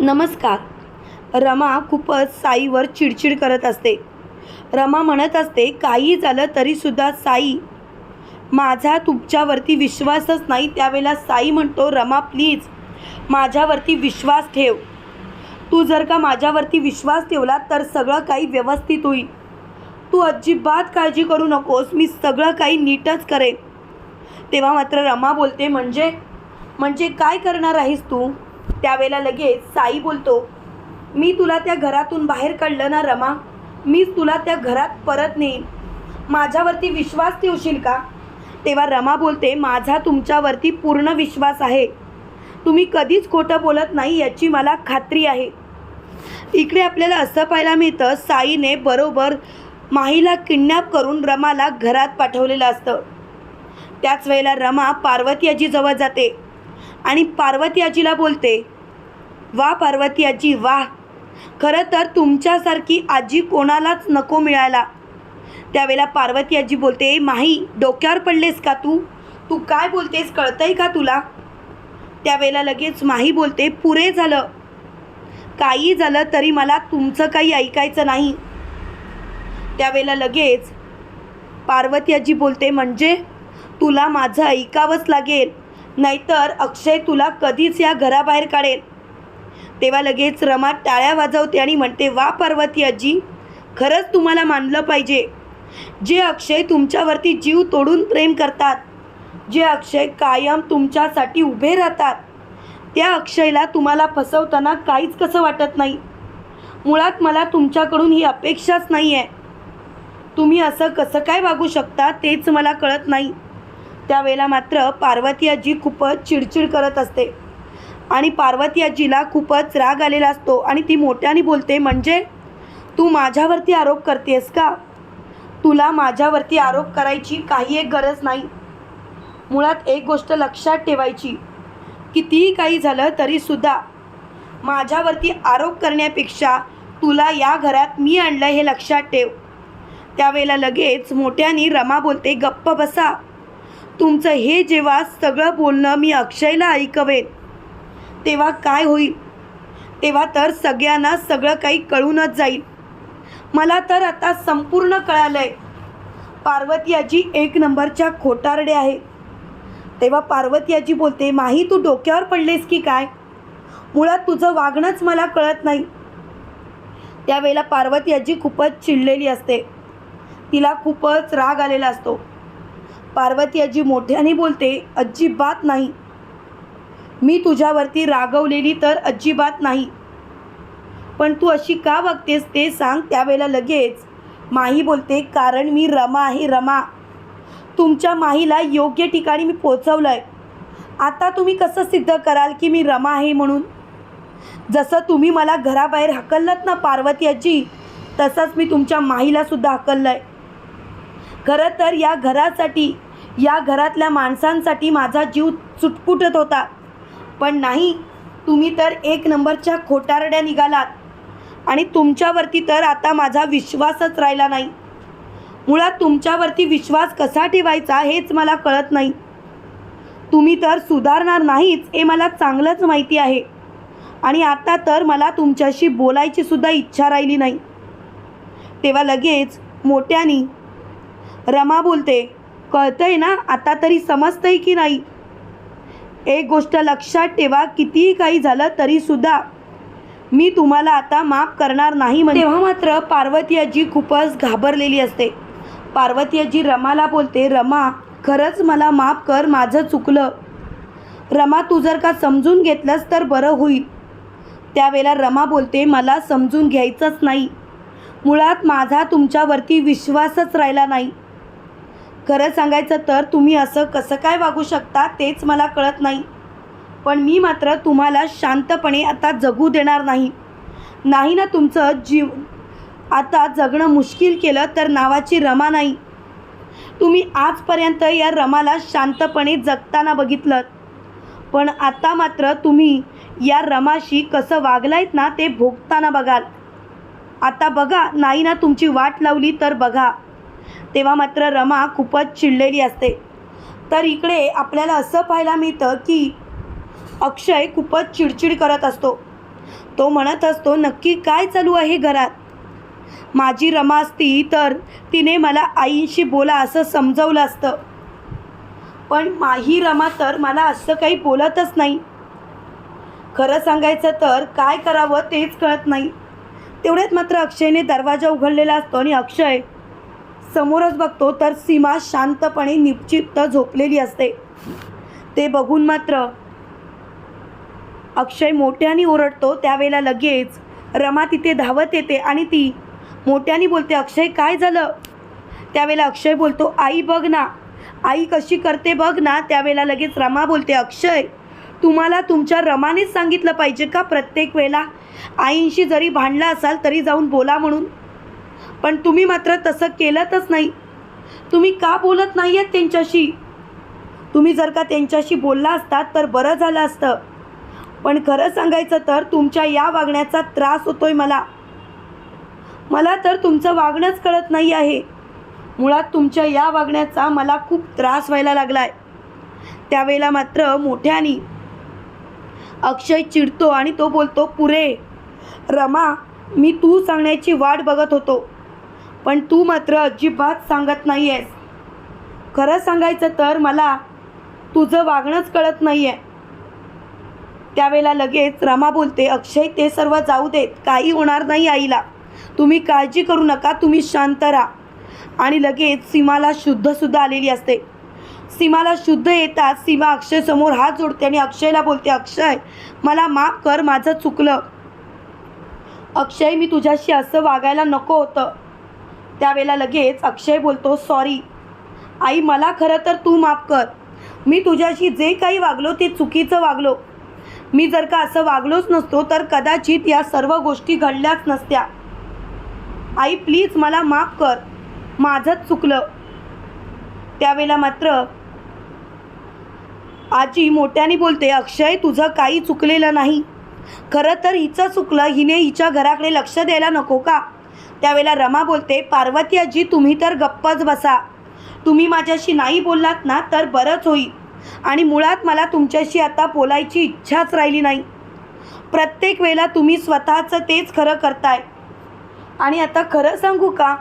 नमस्कार. रमा खूपच साईवर चिडचिड करत असते. रमा म्हणत असते काही झालं तरीसुद्धा साई माझा तुमच्यावरती विश्वासच नाही त्यावेळेला साई म्हणतो रमा प्लीज माझ्यावरती विश्वास ठेव. तू जर का माझ्यावरती विश्वास ठेवला तर सगळं काही व्यवस्थित होईल. तू अजिबात काळजी करू नकोस मी सगळं काही नीटच करेन. तेव्हा मात्र रमा बोलते म्हणजे म्हणजे काय करणार आहेस तू? त्यावेळेला लगेच साई बोलतो मी तुला त्या घरातून बाहेर काढलं ना रमा? मीच तुला त्या घरात परत नेईन. माझ्यावरती विश्वास ठेवशील का? तेव्हा रमा बोलते माझा तुमच्यावरती पूर्ण विश्वास आहे. तुम्ही कधीच खोटं बोलत नाही याची मला खात्री आहे. इकडे आपल्याला असं पाहायला मिळतं साईने बरोबर माहीला किडनॅप करून रमाला घरात पाठवलेलं असतं. त्याच वेळेला रमा पार्वती आजीजवळ जाते. आणि पार्वती आजीला बोलते वा पार्वती आजी वा. खरं तर तुमच्यासारखी आजी कोणालाच नको मिळायला. त्यावेळेला पार्वती आजी बोलते माही डोक्यावर पडलेस का तू? तू काय बोलतेस कळतंय का तुला? त्यावेळेला लगेच माही बोलते पुरे झालं. काही झालं तरी मला तुमचं काही ऐकायचं नाही. त्यावेळेला लगेच पार्वती आजी बोलते म्हणजे तुला माझं ऐकावंच लागेल. नाहीतर अक्षय तुला कधीच या घराबाहेर काढेल. तेव्हा लगेच रमा टाळ्या वाजवते आणि म्हणते वा पार्वती आजी खरंच तुम्हाला मानलं पाहिजे. जे अक्षय तुमच्यावरती जीव तोडून प्रेम करतात जे अक्षय कायम तुमच्यासाठी उभे राहतात त्या अक्षयला तुम्हाला फसवताना काहीच कसं वाटत नाही. मुळात मला तुमच्याकडून ही अपेक्षाच नाही आहे तुम्ही असं कसं काय वागू शकता तेच मला कळत नाही. त्यावेळेला मात्र पार्वती आजी खूपच चिडचिड करत असते. आणि पार्वती आजीला खूपच राग आलेला असतो आणि ती मोठ्याने बोलते म्हणजे? तू माझ्यावरती आरोप करतेस का? तुला माझ्यावरती आरोप करायची काही एक गरज नाही. मुळात एक गोष्ट लक्षात ठेवायची. कितीही काही झालं तरीसुद्धा माझ्यावरती आरोप करण्यापेक्षा तुला या घरात मी आणलं हे लक्षात ठेव. त्यावेळेला लगेच मोठ्याने रमा बोलते गप्प बसा. तुमचं हे जेव्हा सगळं बोलणं मी अक्षयला ऐकवेन तेव्हा काय होईल? तेव्हा तर सगळ्यांना सगळं काही कळूनच जाईल. मला तर आता संपूर्ण कळालं आहे पार्वती आजी एक नंबरच्या खोटारडे आहे. तेव्हा पार्वती आजी बोलते माही तू डोक्यावर पडलेस की काय? मुळात तुझं वागणंच मला कळत नाही. त्यावेळेला पार्वती आजी खूपच चिडलेली असते. तिला खूपच राग आलेला असतो. पार्वती आजी मोठ्याने बोलते अजिबात नाही. मी तुझ्यावरती रागवलेली तर अजिबात नाही. पण तू अशी का बघतेस ते सांग त्यावेळेला लगेच. माही बोलते कारण मी रमा आहे रमा. तुमच्या माहीला योग्य ठिकाणी मी पोचवलं आहे आता तुम्ही कसं सिद्ध कराल की मी रमा आहे म्हणून? जसं तुम्ही मला घराबाहेर हकललं ना पार्वती आजी तसंच मी तुमच्या माहीलासुद्धा हकललं आहे खरं तर या घरासाठी या घरातल्या माणसांसाठी माझा जीव चुटपुटत होता. पण नाही तुम्ही तर एक नंबरच्या खोटारड्या निघालात. आणि तुमच्यावरती तर आता माझा विश्वासच राहिला नाही. मुळात तुमच्यावरती विश्वास कसा ठेवायचा हेच मला कळत नाही. तुम्ही तर सुधारणार नाहीच हे मला चांगलंच माहिती आहे. आणि आता तर मला तुमच्याशी बोलायची सुद्धा इच्छा राहिली नाही. तेव्हा लगेच मोठ्यानी रमा बोलते कळतंय ना? आता तरी समजतंय की नाही? एक गोष्ट लक्षात ठेवा कितीही काही झालं तरीसुद्धा मी तुम्हाला आता माफ करणार नाही म्हणजे तेव्हा मात्र पार्वती आजी खूपच घाबरलेली असते. पार्वती आजी रमाला बोलते रमा खरंच मला माफ कर माझं चुकलं. रमा तू जर का समजून घेतलंस तर बरं होईल. त्यावेळेला रमा बोलते मला समजून घ्यायचंच नाही. मुळात माझा तुमच्यावरती विश्वासच राहिला नाही. खरं सांगायचं तर तुम्ही असं कसं काय वागू शकता तेच मला कळत नाही. पण मी मात्र तुम्हाला शांतपणे आता जगू देणार नाही. नाही ना तुमचं जीव आता जगणं मुश्किल केलं तर नावाची रमा नाही. तुम्ही आजपर्यंत या रमाला शांतपणे जगताना बघितलं. पण आता मात्र तुम्ही या रमाशी कसं वागलायत ना ते भोगताना बघाल. आता बघा नाही ना तुमची वाट लावली तर बघा. तेव्हा मात्र रमा खूपच चिडलेली असते. तर इकडे आपल्याला असं पाहायला मिळतं की अक्षय खूपच चिडचिड करत असतो. तो म्हणत असतो नक्की काय चालू आहे घरात? माझी रमा असती तर तिने मला आईशी बोला असं समजवलं असतं. पण माही रमा तर मला असं काही बोलतच नाही. खरं सांगायचं तर काय करावं तेच कळत नाही. तेवढ्यात मात्र अक्षयने दरवाजा उघडलेला असतो आणि अक्षय समोरच बघतो तर सीमा शांतपणे निश्चित्त झोपलेली असते. ते बघून मात्र अक्षय मोठ्याने ओरडतो त्यावेळेला लगेच रमा तिथे धावत येते आणि ती मोठ्याने बोलते अक्षय काय झालं? त्यावेळेला अक्षय बोलतो आई बघ ना. आई कशी करते बघ ना. त्यावेळेला लगेच रमा बोलते अक्षय तुम्हाला तुमच्या रमानेच सांगितलं पाहिजे का प्रत्येक वेळेला? आईंशी जरी भांडला असाल तरी जाऊन बोला म्हणून. पण तुम्ही मात्र तसं केलंतच नाही. तुम्ही का बोलत नाही आहेत त्यांच्याशी? तुम्ही जर का त्यांच्याशी बोलला असतात तर बरं झालं असतं. पण खरं सांगायचं तर तुमच्या या वागण्याचा त्रास होतोय मला. मला तर तुमचं वागणंच कळत नाही आहे. मुळात तुमच्या या वागण्याचा मला खूप त्रास व्हायला लागलाय. त्यावेळेला मात्र मोठ्यानी अक्षय चिडतो आणि तो बोलतो पुरे रमा मी तू सांगण्याची वाट बघत होतो. पण तू मात्र अजिबात सांगत नाही आहेस खरं सांगायचं तर मला तुझं वागणंच कळत नाही आहे त्यावेळेला लगेच रमा बोलते अक्षय ते सर्व जाऊ देत. काही होणार नाही आईला. तुम्ही काळजी करू नका. तुम्ही शांत राहा. आणि लगेच सीमाला शुद्धसुद्धा आलेली असते. सीमाला शुद्ध येतात सीमा अक्षयसमोर हात जोडते आणि अक्षयला बोलते अक्षय मला माफ कर. माझं चुकलं. अक्षय मी तुझ्याशी असं वागायला नको होतं. त्यावेळेला लगेच अक्षय बोलतो सॉरी आई मला खरं तर तू माफ कर. मी तुझ्याशी जे काही वागलो ते चुकीचं वागलो. मी जर का असं वागलोच नसतो तर कदाचित या सर्व गोष्टी घडल्याच नसत्या. आई प्लीज मला माफ कर. माझंच चुकलं. त्यावेळेला मात्र आजी मोठ्याने बोलते अक्षय तुझं काही चुकलेलं नाही. खरं तर हिचं चुकलं. हिने हिच्या घराकडे लक्ष द्यायला नको का? त्यावेळेला रमा बोलते पार्वती आजी तुम्ही तर गप्पच बसा. तुम्ही माझ्याशी नाही बोललात ना तर बरंच होईल. आणि मुळात मला तुमच्याशी आता बोलायची इच्छाच राहिली नाही. प्रत्येक वेळेला तुम्ही स्वतःचं तेच खरं करताय. आणि आता खरं सांगू का?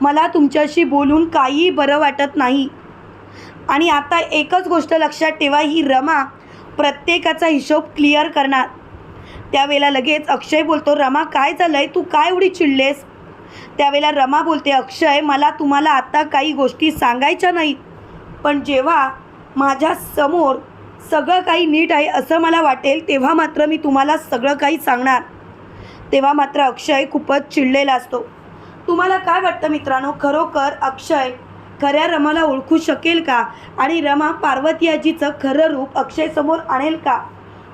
मला तुमच्याशी बोलून काहीही बरं वाटत नाही. आणि आता एकच गोष्ट लक्षात ठेवा ही रमा प्रत्येकाचा हिशोब क्लिअर करणार. त्यावेळेला लगेच अक्षय बोलतो रमा काय झालंय? तू काय एवढी चिडलेस? त्यावेळेला रमा बोलते अक्षय मला तुम्हाला आता काही गोष्टी सांगायच्या नाहीत. पण जेव्हा माझ्यासमोर सगळं काही नीट आहे असं मला वाटेल तेव्हा मात्र मी तुम्हाला सगळं काही सांगणार. तेव्हा मात्र अक्षय खूपच चिडलेला असतो. तुम्हाला काय वाटतं मित्रांनो? खरोखर अक्षय खऱ्या रमाला ओळखू शकेल का? आणि रमा पार्वती आजीचं खरं रूप अक्षयसमोर आणेल का?